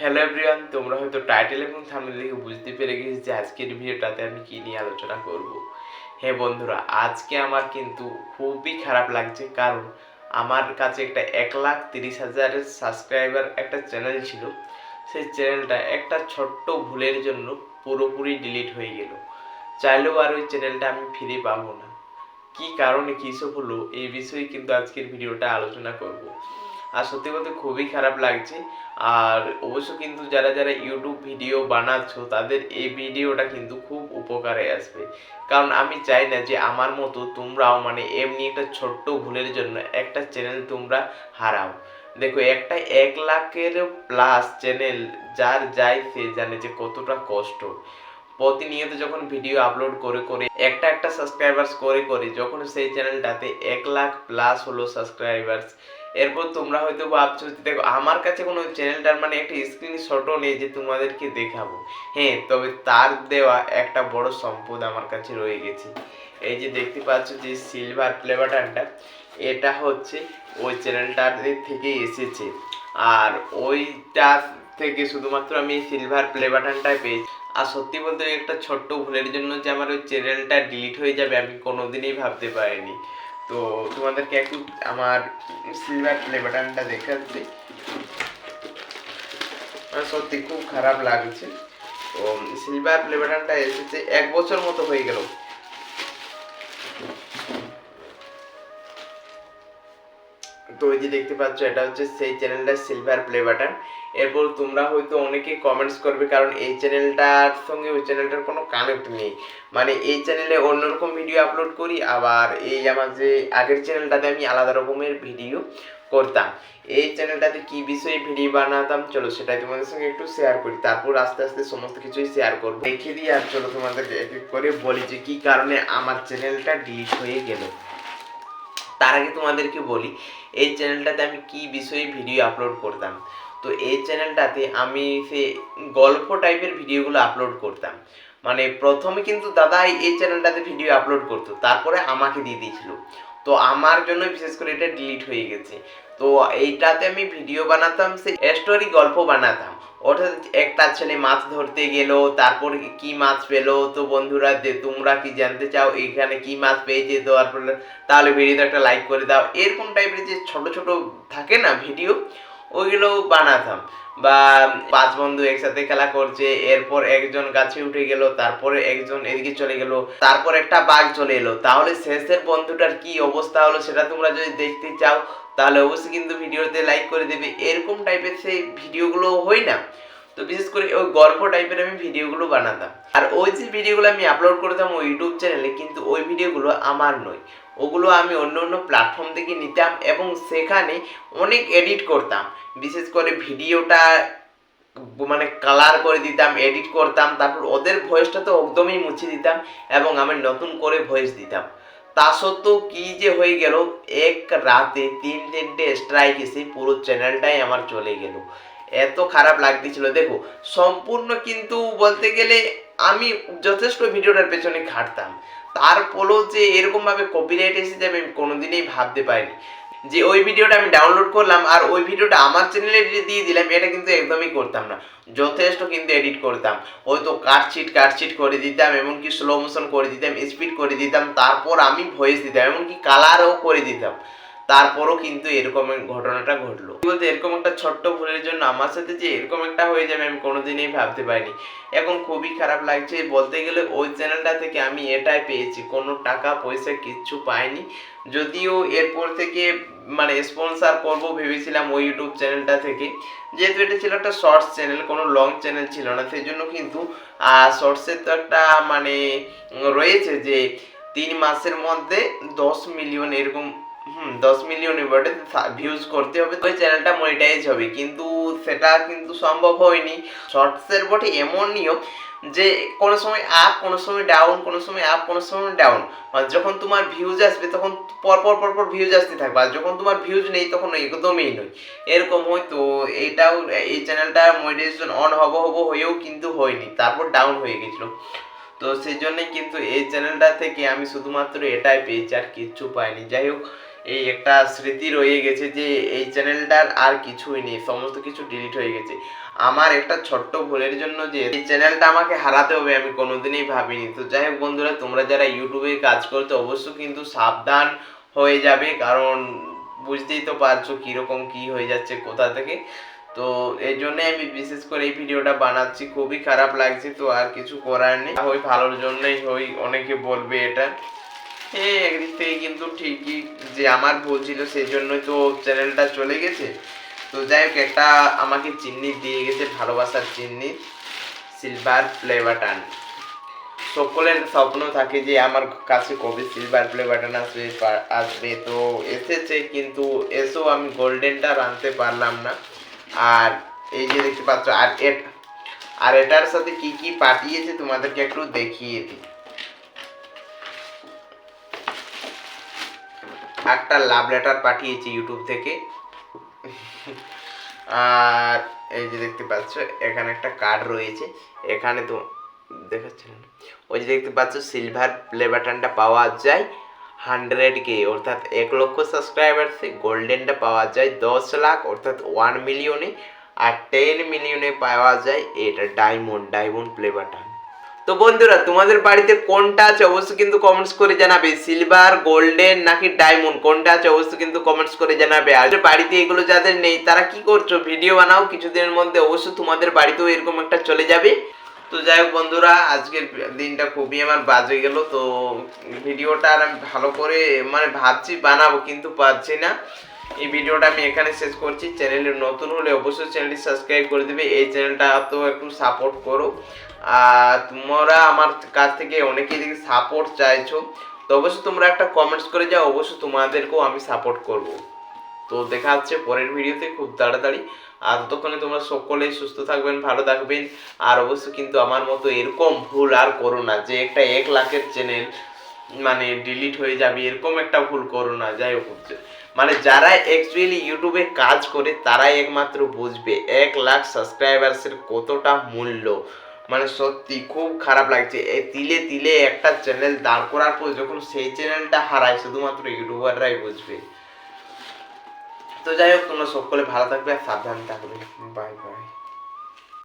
Hello everyone তোমরা হয়তো title এবং থাম্বনেল দেখে বুঝতে পেরে গেছি যে আজকের ভিডিওটাতে আমি কী নিয়ে আলোচনা করব। হ্যাঁ বন্ধুরা, আজকে আমার কিন্তু খুবই খারাপ লাগছে কারণ আমার কাছে একটা এক লাখ তিরিশ হাজারের সাবস্ক্রাইবার একটা চ্যানেল ছিল। সেই চ্যানেলটা একটা ছোট্ট ভুলের জন্য পুরোপুরি ডিলিট হয়ে গেল। চাইলেও আর ওই চ্যানেলটা আমি ফিরে পাবো না। কি কারণে কী সব হলো এই বিষয়ে কিন্তু আজকের ভিডিওটা আলোচনা করব। আর সত্যি বলতে খুবই খারাপ লাগছে। আর অবশ্য কিন্তু যারা যারা ইউটিউব ভিডিও বানাচ্ছ, তাদের এই ভিডিওটা কিন্তু খুব উপকারে আসবে। কারণ আমি চাই না যে আমার মতো তোমরাও মানে এমনি একটা ছোট্ট ভুলের জন্য একটা চ্যানেল তোমরা হারাও। দেখো, একটা এক লাখের প্লাস চ্যানেল যার যায় সে জানে যে কতটা কষ্ট। প্রতিনিয়ত যখন ভিডিও আপলোড করে করে, একটা একটা সাবস্ক্রাইবার্স করে করে, যখন সেই চ্যানেলটাতে এক লাখ প্লাস হলো সাবস্ক্রাইবার্স এরপর তোমরা হয়তো ভাবছ দেখো, আমার কাছে কোনো চ্যানেলটার মানে একটা স্ক্রিনশটও নেই যে তোমাদেরকে দেখাবো। হ্যাঁ তবে তার দেওয়া একটা বড় সম্পদ আমার কাছে রয়ে গেছে। এই যে দেখতে পাচ্ছ যে সিলভার প্লে বাটনটা এটা হচ্ছে ওই চ্যানেলটার থেকে এসেছে। আর ওইটা থেকে শুধুমাত্র আমি সিলভার প্লে বাটনটাই পেয়েছি। আর সত্যি বলতে একটা ছোট্ট ভুলের জন্য যে আমার ওই চ্যানেলটা ডিলিট হয়ে যাবে আমি কোনোদিনই ভাবতে পারিনি। তো তোমাদেরকে একটু আমার সিলভার প্লে বাটনটা দেখাচ্ছি। সত্যি খুব খারাপ লাগছে। তো সিলভার প্লে বাটনটা এসেছে এক বছর মতো হয়ে গেল। তো ওই যে দেখতে পাচ্ছ, এটা হচ্ছে সেই চ্যানেলটা সিলভার প্লে বাটন এরপর তোমরা হয়তো অনেকেই কমেন্টস করবে, কারণ এই চ্যানেলটার সঙ্গে ওই চ্যানেলটার কোনো কানেক্ট নেই। মানে এই চ্যানেলে অন্যরকম ভিডিও আপলোড করি, আবার এই আমার যে আগের চ্যানেলটাতে আমি আলাদা রকমের ভিডিও করতাম। এই চ্যানেলটাতে কি বিষয়ে ভিডিও বানাতাম, চলো সেটাই তোমাদের সঙ্গে একটু শেয়ার করি। তারপর আস্তে আস্তে সমস্ত কিছুই শেয়ার করব। দেখে দিই আর চলো তোমাদেরকে এক করে বলি যে কি কারণে আমার চ্যানেলটা ডিলিট হয়ে গেল। তার আগে তোমাদেরকে বলি, এই চ্যানেলটাতে আমি কি বিষয়ে ভিডিও আপলোড করতাম? তো এই চ্যানেলটাতে আমি সে গল্প টাইপের ভিডিওগুলো আপলোড করতাম। মানে প্রথমে কিন্তু দাদাই এই চ্যানেলটাতে ভিডিও আপলোড করতো, তারপরে আমাকে দিয়ে দিয়েছিল। তো আমার জন্য বিশেষ করে এটা ডিলিট হয়ে গেছে। তো এইটাতে আমি ভিডিও বানাতাম, সে স্টোরি গল্প বানাতাম। অর্থাৎ একটা ছেলে মাছ ধরতে গেল, তারপর কি মাছ পেল? তো বন্ধুরা, যে তোমরা কি জানতে চাও এখানে কি মাছ পেয়েছে? তো তারপর তাহলে ভিডিওতে একটা লাইক করে দাও। এরকম টাইপের যে ছোট ছোট থাকে না ভিডিও ওইগুলো বানাতাম। বা পাঁচ বন্ধু একসাথে খেলা করছে, এরপর একজন গাছে উঠে গেল, তারপরে একজন এদিকে চলে গেল, তারপর একটা বাঘ চলে এলো। তাহলে শেষের বন্ধুটার কি অবস্থা হলো সেটা তোমরা যদি দেখতে চাও, তাহলে অবশ্যই কিন্তু ভিডিওতে লাইক করে দেবে। এরকম টাইপের সেই ভিডিওগুলো হয় না। তো বিশেষ করে ওই গল্প টাইপের আমি ভিডিওগুলো বানাতাম। আর ওই যে ভিডিওগুলো আমি আপলোড করতাম ওই ইউটিউব চ্যানেলে কিন্তু ওই ভিডিওগুলো আমার নয়। ওগুলো আমি অন্য অন্য প্ল্যাটফর্ম থেকে নিতাম এবং সেখানে অনেক এডিট করতাম। বিশেষ করে ভিডিওটা মানে কালার করে দিতাম এডিট করতাম, তারপর ওদের ভয়েসটা তো একদমই মুছে দিতাম এবং আমি নতুন করে ভয়েস দিতাম। তা সত্ত্বেও কি যে হয়ে গেল, এক রাতে তিন তিনটে স্ট্রাইক এসে পুরো চ্যানেলটাই আমার চলে গেল। এত খারাপ লাগতেছিল। দেখো, সম্পূর্ণ কিন্তু বলতে গেলে আমি যথেষ্ট ভিডিওটার পেছনে খাটতাম। তারপরেও যে এরকমভাবে কপিরাইট এসে যাবে আমি কোনোদিনই ভাবতে পারিনি। যে ওই ভিডিওটা আমি ডাউনলোড করলাম আর ওই ভিডিওটা আমার চ্যানেলে দিয়ে দিলাম, এটা কিন্তু একদমই করতাম না। যথেষ্ট কিন্তু এডিট করতাম। হয়তো কাটছিট কাটছিট করে দিতাম, এমনকি স্লো মোশন করে দিতাম স্পিড করে দিতাম, তারপর আমি ভয়েস দিতাম, এমনকি কালারও করে দিতাম। তারপরও কিন্তু এরকম ঘটনাটা ঘটলো। বলতে, এরকম একটা ছোট্ট ভুলের জন্য আমার সাথে যে এরকম একটা হয়ে যাবে, আমি কোনোদিনই ভাবতে পারিনি। এখন খুবই খারাপ লাগছে, বলতে গেলে ওই চ্যানেলটা থেকে আমি এটাই পেয়েছি। কোনো টাকা, পয়সা কিচ্ছু পাইনি। যদিও এরপর থেকে মানে স্পন্সার করব ভেবেছিলাম ওই ইউটিউব চ্যানেলটা থেকে। যেহেতু এটা ছিল একটা শর্টস চ্যানেল কোনো লং চ্যানেল ছিল না। সেই জন্য কিন্তু শর্টসের তো একটা মানে রয়েছে যে, তিন মাসের মধ্যে দশ মিলিয়ন এরকম হুম, দশ মিলিয়ন এবারে ভিউজ করতে হবে ওই চ্যানেলটা মনিটাইজ হবে। কিন্তু সেটা কিন্তু সম্ভব হয়নি। শর্টসের বটে এমন নিয়ম যে কোনো সময় আপ কোনো সময় ডাউন কোনো সময় আপ কোনো সময় ডাউন যখন তোমার ভিউজ আসবে, তখন পরপর পরপর ভিউজ আসতে থাকবে। আর যখন তোমার ভিউজ নেই, তখন একদমই নয়। এরকম হয়, তো এটাও, এই চ্যানেলটা মনিটাইজেশন অন হব হব হয়েও কিন্তু হয়নি। তারপর ডাউন হয়ে গেছিল। তো সেই জন্যই কিন্তু এই চ্যানেলটা থেকে আমি শুধুমাত্র এটাই পেয়েছি, আর কিচ্ছু পাইনি। যাই হোক এই একটা স্মৃতি রয়ে গেছে যে এই চ্যানেলটার আর কিছুই নেই, সমস্ত কিছু ডিলিট হয়ে গেছে। আমার একটা ছোট্ট ভুলের জন্য যে এই চ্যানেলটা আমাকে হারাতে হবে আমি কোনোদিনই ভাবিনি। তো যাই হোক বন্ধুরা, তোমরা যারা ইউটিউবে কাজ করতে অবশ্যই কিন্তু সাবধান হয়ে যাবে, কারণ বুঝতেই তো পারছ কীরকম কি হয়ে যাচ্ছে, কোথা থেকে। তো এই জন্য আমি বিশেষ করে এই ভিডিওটা বানাচ্ছি, খুবই খারাপ লাগছে, তো আর কিছু করার নেই। ওই ভালোর জন্যই হই, অনেকে বলবে এটা। হ্যাঁ একদিক থেকে কিন্তু ঠিকই যে আমার ভুল ছিল সেই জন্যই তো চ্যানেলটা চলে গেছে। তো যাই হোক, একটা আমাকে চিহ্নি দিয়ে গেছে, ভালোবাসার চিহ্নি সিলভার প্লে বাটন সকলের স্বপ্ন থাকে যে আমার কাছে কবে সিলভার প্লে বাটন আসবে আসবে। তো এসেছে, কিন্তু এসেও আমি গোল্ডেনটা আনতে পারলাম না। আর এই যে দেখতে পাচ্ছ, আর এট, আর এটার সাথে কি কি পাঠিয়েছে, তোমাদেরকে একটু দেখিয়ে দিই। একটা লাভ লেটার পাঠিয়েছি ইউটিউব থেকে। আর এই যে দেখতে পাচ্ছ, এখানে একটা কার্ড রয়েছে। এখানে তো দেখাচ্ছে ওই যে দেখতে পাচ্ছ সিলভার প্লে বাটনটা পাওয়া যায় হান্ড্রেড কে অর্থাৎ এক লক্ষ সাবস্ক্রাইবার্সে গোল্ডেনটা পাওয়া যায় দশ লাখ, অর্থাৎ ওয়ান মিলিয়নে আর টেন মিলিয়নে পাওয়া যায় এটা ডায়মন্ড ডায়মন্ড প্লে বাটন তো বন্ধুরা, তোমাদের বাড়িতে কোনটা আছে অবশ্যই কিন্তু কমেন্টস করে জানাবে। সিলভার গোল্ডেন নাকি ডায়মন্ড কোনটা আছে অবশ্যই কিন্তু কমেন্টস করে জানাবে। আর বাড়িতে এগুলো যাদের নেই, তারা কি করছ? ভিডিও বানাও, কিছুদিনের মধ্যে অবশ্যই তোমাদের বাড়িতেও এরকম একটা চলে যাবে। তো যাই হোক বন্ধুরা, আজকের দিনটা খুবই আমার বাজে গেল। তো ভিডিওটা আর আমি ভালো করে মানে ভাবছি বানাবো, কিন্তু পারছি না। এই ভিডিওটা আমি এখানে শেষ করছি। চ্যানেলে নতুন হলে অবশ্যই চ্যানেলটি সাবস্ক্রাইব করে দেবে। এই চ্যানেলটা তো একটু সাপোর্ট করো। তোমরা আমার কাছ থেকে অনেকেই দেখি সাপোর্ট চাইছো। তো অবশ্যই তোমরা একটা কমেন্টস করে যাও, অবশ্যই তোমাদেরকেও আমি সাপোর্ট করব। তো দেখা হচ্ছে পরের ভিডিওতে খুব তাড়াতাড়ি। আর ততক্ষণে তোমরা সকলেই সুস্থ থাকবেন, ভালো থাকবেন। আর অবশ্যই কিন্তু আমার মতো এরকম ভুল আর করো না। যে একটা এক লাখের চ্যানেল মানে ডিলিট হয়ে যাবে, এরকম একটা ভুল করো না, যাই হোক। মানে যারা অ্যাকচুয়ালি ইউটিউবে কাজ করে, তারাই একমাত্র বুঝবে এক লাখ সাবস্ক্রাইবার্সের কতটা মূল্য। মানে সত্যি খুব খারাপ লাগছে। এই তিলে তিলে একটা চ্যানেল দাঁড় করার পর যখন সেই চ্যানেলটা হারায়, শুধুমাত্র ইউটিউবাররাই বুঝবে। তো যাই হোক, তোমরা সকলে ভালো থাকবে আর সাবধান থাকবে। Bye bye